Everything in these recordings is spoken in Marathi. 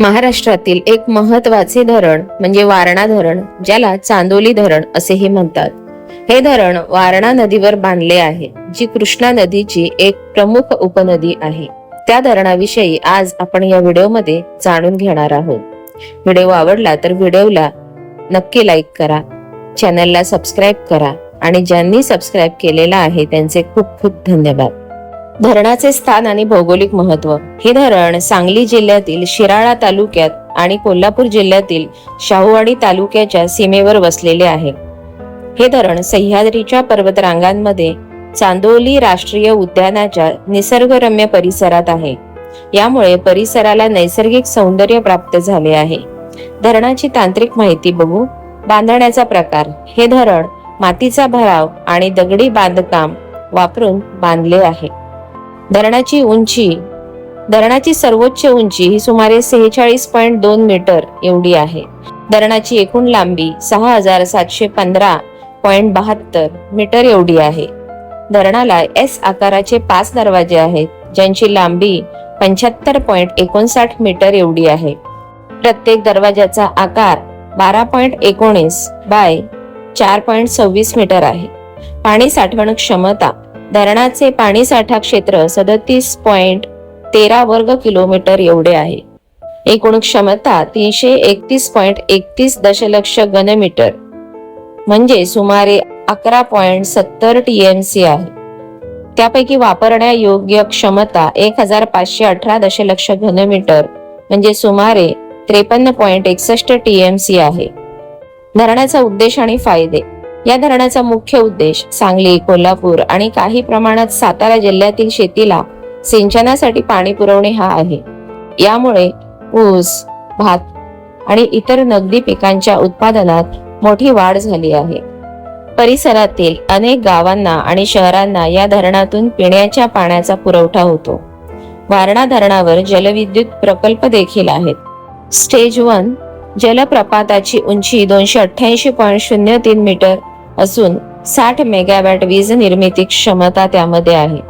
महाराष्ट्रातील एक महत्त्वाचे धरण म्हणजे वारणा धरण ज्याला चांदोली धरण असेही म्हणतात. हे धरण वारणा नदीवर बांधले आहे जी कृष्णा नदीची एक प्रमुख उपनदी आहे. त्या धरणाविषयी आज आपण या व्हिडिओमध्ये जाणून घेणार आहोत. व्हिडिओ आवडला तर व्हिडिओला नक्की लाईक करा चॅनलला सबस्क्राईब करा आणि ज्यांनी सबस्क्राईब केलेला आहे त्यांचे खूप खूप धन्यवाद. धरणाचे स्थान आणि भौगोलिक महत्त्व. हे धरण सांगली जिल्ह्यातील शिराळा तालुक्यात आणि कोल्हापूर जिल्ह्यातील शाहूवाडी तालुक्याच्या सीमेवर वसलेले आहे. हे धरण सह्याद्रीच्या पर्वतरांगांमध्ये चांदोली राष्ट्रीय उद्यानाच्या निसर्गरम्य परिसरात आहे. यामुळे परिसराला नैसर्गिक सौंदर्य प्राप्त झाले आहे. धरणाची तांत्रिक माहिती बघू. बांधण्याचा प्रकार. हे धरण मातीचा भराव आणि दगडी बांधकाम वापरून बांधले आहे. धरणाची उंची धरणाची सर्वोच्च उंची ही सुमारे सेहेचाळीस पॉईंट दोन मीटर एवढी आहे. धरणाची एकूण लांबी सहा हजार सातशे पंधरा पॉईंट बहात्तर मीटर एवढी आहे. धरणाला एस आकाराचे पाच दरवाजे आहेत ज्यांची लांबी पंच्याहत्तर पॉईंट एकोणसाठ मीटर एवढी आहे. प्रत्येक दरवाजाचा आकार बारा पॉईंट एकोणीस बाय चार पॉईंट सव्वीस मीटर आहे. पाणी साठवण क्षमता धरणाचे पाणी साठा क्षेत्र सदतीस पॉइंट तेरा वर्ग किलोमीटर एवढे आहे. एकूण क्षमता तीनशे एकतीस पॉइंट एकतीस दशलक्ष घनमीटर म्हणजे सुमारे अकरा पॉइंट सत्तर टीएमसी आहे. त्यापैकी वापरण्यायोग्य क्षमता एक हजार पाचशे अठरा दशलक्ष घनमीटर म्हणजे सुमारे त्रेपन्न पॉइंट एकसष्ट टीएमसी आहे. धरणाचा उद्देश आणि फायदे. या धरणाचा मुख्य उद्देश सांगली कोल्हापूर आणि काही प्रमाणात सातारा जिल्ह्यातील शेतीला सिंचनासाठी पाणी पुरवणे हा आहे. यामुळे ऊस भात आणि इतर नगदी पिकांच्या उत्पादनात मोठी वाढ झाली आहे. परिसरातील अनेक गावांना आणि शहरांना या धरणातून पिण्याच्या पाण्याचा पुरवठा होतो. वारणा धरणावर जलविद्युत प्रकल्प देखील आहेत. स्टेज वन जलप्रपाताची उंची दोनशे अठ्ठ्याऐंशी पॉईंट शून्य तीन मीटर असून साठ मेगावॅट वीज निर्मिती क्षमता त्यामध्ये आहे.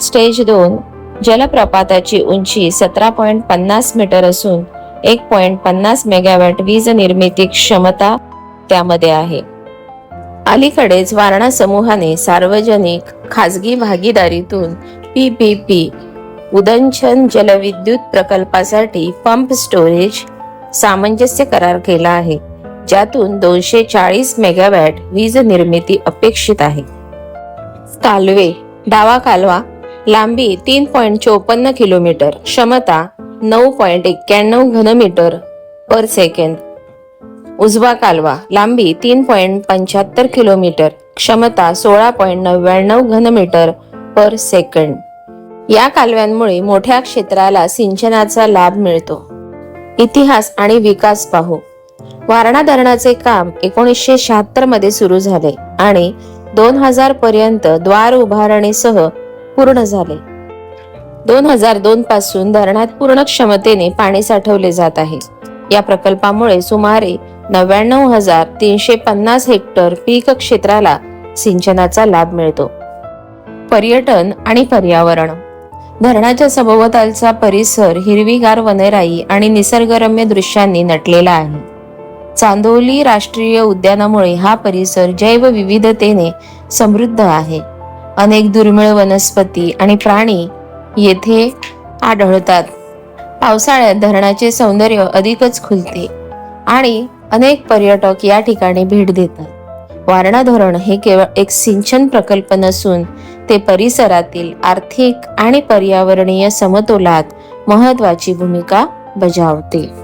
स्टेज दोन जलप्रपाताची उंची सतरा पॉईंट पन्नास मीटर असून एक पॉईंट पन्नास मेगावॅट वीज निर्मिती क्षमता त्यामध्ये आहे. अलीकडेच वारणा समूहाने सार्वजनिक खाजगी भागीदारीतून पी पी पी उदंचन जलविद्युत प्रकल्पासाठी पंप स्टोरेज सामंजस्य करार केला आहे. ज्यातून दोनशे चाळीस मेगावॅट वीज निर्मिती अपेक्षित आहे. कालवे डावा कालवा लांबी तीन पॉईंट चोपन्न किलोमीटर क्षमता नऊ पॉईंट एक्क्याण्णव घनमीटर पर सेकंद. उजवा कालवा लांबी तीन पॉईंट पंच्याहत्तर किलोमीटर क्षमता सोळा पॉईंट नव्याण्णव घनमीटर पर सेकंड या कालव्यांमुळे मोठ्या क्षेत्राला सिंचनाचा लाभ मिळतो. इतिहास आणि विकास पाहू. वारणा धरणाचे काम एकोणीसशे शहात्तरमध्ये सुरू झाले आणि दोन हजार पर्यंत द्वार उभारणीसह पूर्ण झाले. दोन हजार दोन पासून धरणात पूर्ण क्षमतेने पाणी साठवले जात आहे. या प्रकल्पामुळे सुमारे नव्याण्णव हजार तीनशे पन्नास हेक्टर पीक क्षेत्राला सिंचनाचा लाभ मिळतो. पर्यटन आणि पर्यावरण. धरणाच्या सभोवतालचा परिसर हिरवीगार वनराई आणि निसर्गरम्य दृश्यांनी नटलेला आहे. चांदोली राष्ट्रीय उद्यानामुळे हा परिसर जैवविविधतेने समृद्ध आहे. अनेक दुर्मिळ वनस्पती आणि प्राणी येथे आढळतात. पावसाळ्यात धरणाचे सौंदर्य अधिकच खुलते आणि अनेक पर्यटक या ठिकाणी भेट देतात. वारणा धरण हे केवळ एक सिंचन प्रकल्प नसून ते परिसरातील आर्थिक आणि पर्यावरणीय समतोलात महत्वाची भूमिका बजावते.